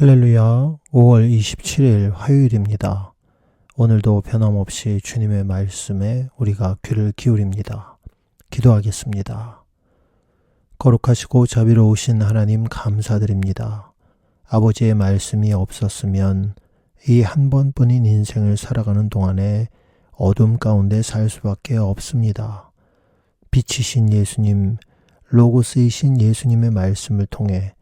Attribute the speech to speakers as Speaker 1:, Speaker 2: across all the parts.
Speaker 1: 할렐루야, 5월 27일 화요일입니다. 오늘도 변함없이 주님의 말씀에 우리가 귀를 기울입니다. 기도하겠습니다. 거룩하시고 자비로우신 하나님 감사드립니다. 아버지의 말씀이 없었으면 이 한 번뿐인 인생을 살아가는 동안에 어둠 가운데 살 수밖에 없습니다. 빛이신 예수님, 로고스이신 예수님의 말씀을 통해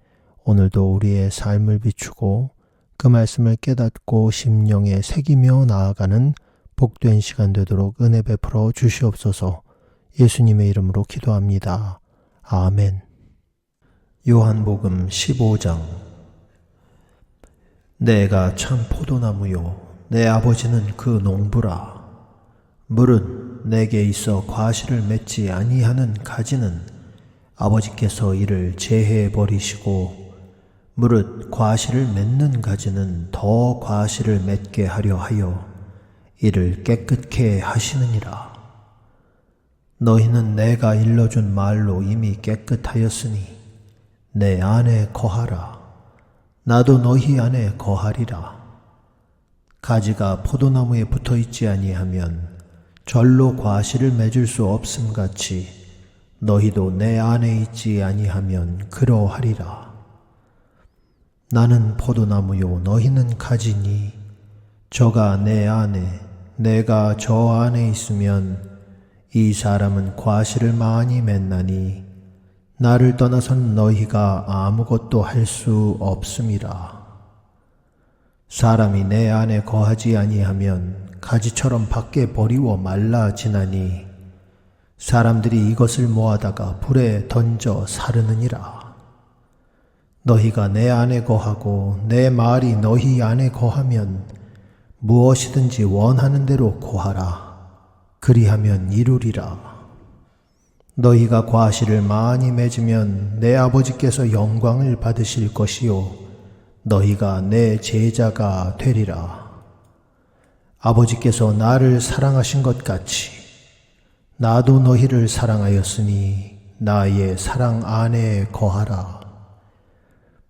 Speaker 1: 오늘도 우리의 삶을 비추고 그 말씀을 깨닫고 심령에 새기며 나아가는 복된 시간 되도록 은혜 베풀어 주시옵소서 예수님의 이름으로 기도합니다. 아멘. 요한복음 15장 내가 참 포도나무요 내 아버지는 그 농부라 물은 내게 있어 과실을 맺지 아니하는 가지는 아버지께서 이를 제해 버리시고 무릇 과실을 맺는 가지는 더 과실을 맺게 하려 하여 이를 깨끗게 하시느니라. 너희는 내가 일러준 말로 이미 깨끗하였으니 내 안에 거하라. 나도 너희 안에 거하리라. 가지가 포도나무에 붙어 있지 아니하면 절로 과실을 맺을 수 없음 같이 너희도 내 안에 있지 아니하면 그러하리라. 나는 포도나무요 너희는 가지니 저가 내 안에 내가 저 안에 있으면 이 사람은 과실을 많이 맺나니 나를 떠나선 너희가 아무것도 할 수 없음이라. 사람이 내 안에 거하지 아니하면 가지처럼 밖에 버리워 말라지나니 사람들이 이것을 모아다가 불에 던져 사르느니라. 너희가 내 안에 거하고 내 말이 너희 안에 거하면 무엇이든지 원하는 대로 고하라. 그리하면 이루리라. 너희가 과실을 많이 맺으면 내 아버지께서 영광을 받으실 것이요. 너희가 내 제자가 되리라. 아버지께서 나를 사랑하신 것 같이 나도 너희를 사랑하였으니 나의 사랑 안에 거하라.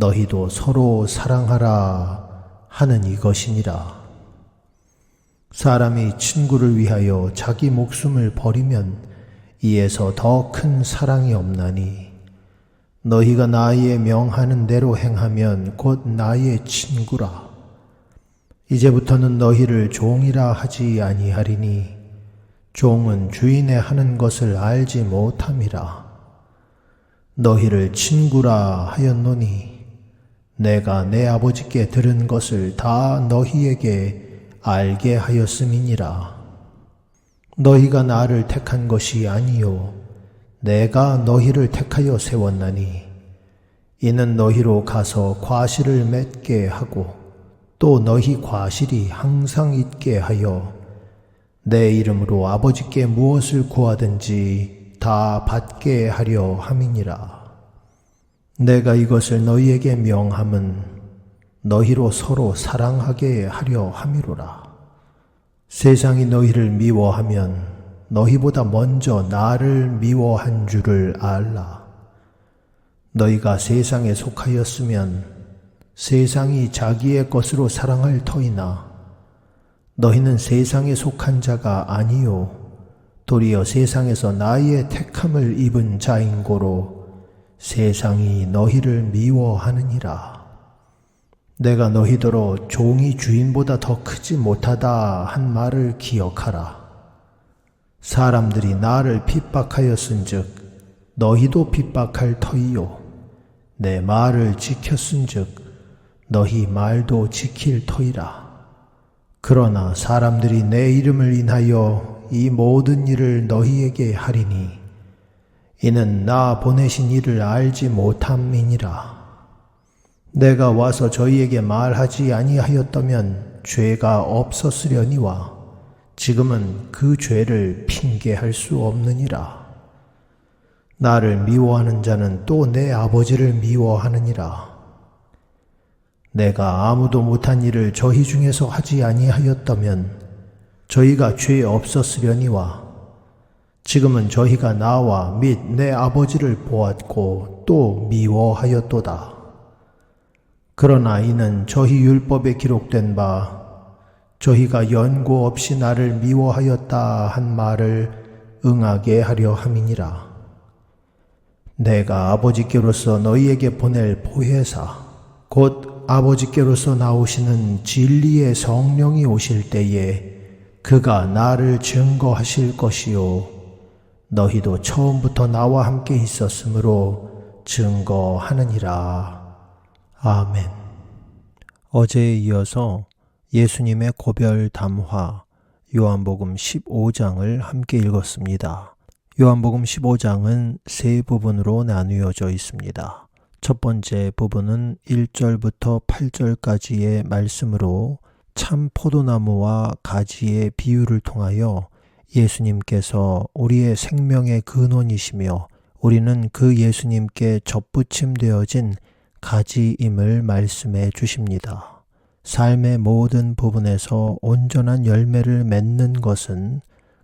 Speaker 1: 너희도 서로 사랑하라 하는 이것이니라. 사람이 친구를 위하여 자기 목숨을 버리면 이에서 더 큰 사랑이 없나니 너희가 나의 명하는 대로 행하면 곧 나의 친구라. 이제부터는 너희를 종이라 하지 아니하리니 종은 주인의 하는 것을 알지 못함이라. 너희를 친구라 하였노니 내가 내 아버지께 들은 것을 다 너희에게 알게 하였음이니라. 너희가 나를 택한 것이 아니요 내가 너희를 택하여 세웠나니 이는 너희로 가서 과실을 맺게 하고 또 너희 과실이 항상 있게 하여 내 이름으로 아버지께 무엇을 구하든지 다 받게 하려 함이니라. 내가 이것을 너희에게 명함은 너희로 서로 사랑하게 하려 함이로라. 세상이 너희를 미워하면 너희보다 먼저 나를 미워한 줄을 알라. 너희가 세상에 속하였으면 세상이 자기의 것으로 사랑할 터이나 너희는 세상에 속한 자가 아니요 도리어 세상에서 나의 택함을 입은 자인 고로 세상이 너희를 미워하느니라. 내가 너희더러 종이 주인보다 더 크지 못하다 한 말을 기억하라. 사람들이 나를 핍박하였은즉 너희도 핍박할 터이요. 내 말을 지켰은즉 너희 말도 지킬 터이라. 그러나 사람들이 내 이름을 인하여 이 모든 일을 너희에게 하리니 이는 나 보내신 이를 알지 못함이니라. 내가 와서 저희에게 말하지 아니하였다면 죄가 없었으려니와 지금은 그 죄를 핑계할 수 없느니라. 나를 미워하는 자는 또 내 아버지를 미워하느니라. 내가 아무도 못한 일을 저희 중에서 하지 아니하였다면 저희가 죄 없었으려니와 지금은 저희가 나와 및 내 아버지를 보았고 또 미워하였도다. 그러나 이는 저희 율법에 기록된 바 저희가 연고 없이 나를 미워하였다 한 말을 응하게 하려 함이니라. 내가 아버지께로서 너희에게 보낼 보혜사 곧 아버지께로서 나오시는 진리의 성령이 오실 때에 그가 나를 증거하실 것이요 너희도 처음부터 나와 함께 있었으므로 증거하느니라. 아멘. 어제에 이어서 예수님의 고별 담화 요한복음 15장을 함께 읽었습니다. 요한복음 15장은 세 부분으로 나누어져 있습니다. 첫 번째 부분은 1절부터 8절까지의 말씀으로 참 포도나무와 가지의 비유를 통하여 예수님께서 우리의 생명의 근원이시며 우리는 그 예수님께 접붙임되어진 가지임을 말씀해 주십니다. 삶의 모든 부분에서 온전한 열매를 맺는 것은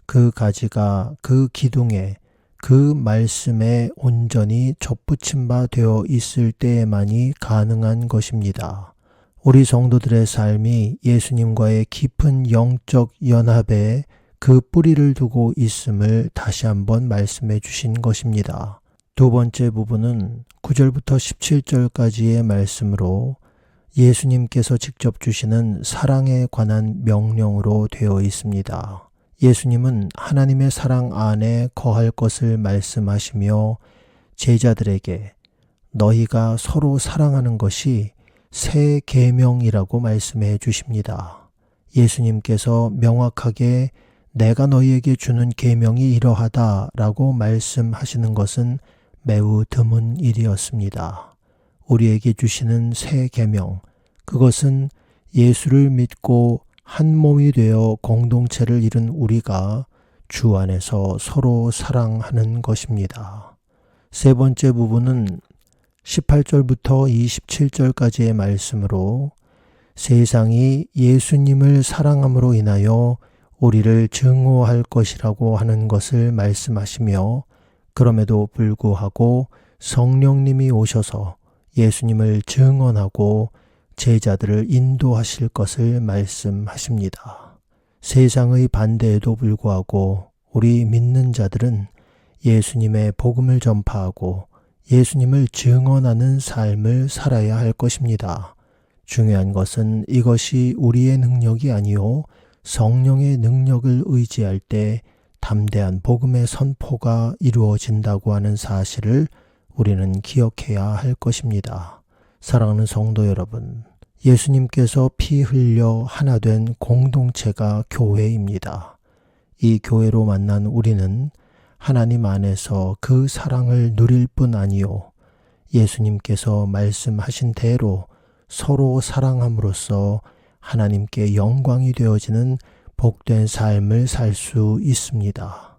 Speaker 1: 그 가지가 그 기둥에 그 말씀에 온전히 접붙임 바 되어 있을 때에만이 가능한 것입니다. 우리 성도들의 삶이 예수님과의 깊은 영적 연합에 그 뿌리를 두고 있음을 다시 한번 말씀해 주신 것입니다. 두 번째 부분은 9절부터 17절까지의 말씀으로 예수님께서 직접 주시는 사랑에 관한 명령으로 되어 있습니다. 예수님은 하나님의 사랑 안에 거할 것을 말씀하시며 제자들에게 너희가 서로 사랑하는 것이 새 계명이라고 말씀해 주십니다. 예수님께서 명확하게 내가 너희에게 주는 계명이 이러하다라고 말씀하시는 것은 매우 드문 일이었습니다. 우리에게 주시는 새 계명 그것은 예수를 믿고 한 몸이 되어 공동체를 이룬 우리가 주 안에서 서로 사랑하는 것입니다. 세 번째 부분은 18절부터 27절까지의 말씀으로 세상이 예수님을 사랑함으로 인하여 우리를 증오할 것이라고 하는 것을 말씀하시며 그럼에도 불구하고 성령님이 오셔서 예수님을 증언하고 제자들을 인도하실 것을 말씀하십니다. 세상의 반대에도 불구하고 우리 믿는 자들은 예수님의 복음을 전파하고 예수님을 증언하는 삶을 살아야 할 것입니다. 중요한 것은 이것이 우리의 능력이 아니요 성령의 능력을 의지할 때 담대한 복음의 선포가 이루어진다고 하는 사실을 우리는 기억해야 할 것입니다. 사랑하는 성도 여러분, 예수님께서 피 흘려 하나 된 공동체가 교회입니다. 이 교회로 만난 우리는 하나님 안에서 그 사랑을 누릴 뿐 아니요. 예수님께서 말씀하신 대로 서로 사랑함으로써 하나님께 영광이 되어지는 복된 삶을 살 수 있습니다.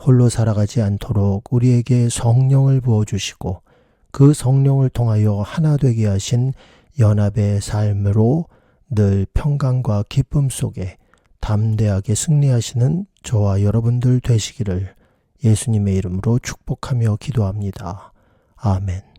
Speaker 1: 홀로 살아가지 않도록 우리에게 성령을 부어주시고 그 성령을 통하여 하나 되게 하신 연합의 삶으로 늘 평강과 기쁨 속에 담대하게 승리하시는 저와 여러분들 되시기를 예수님의 이름으로 축복하며 기도합니다. 아멘.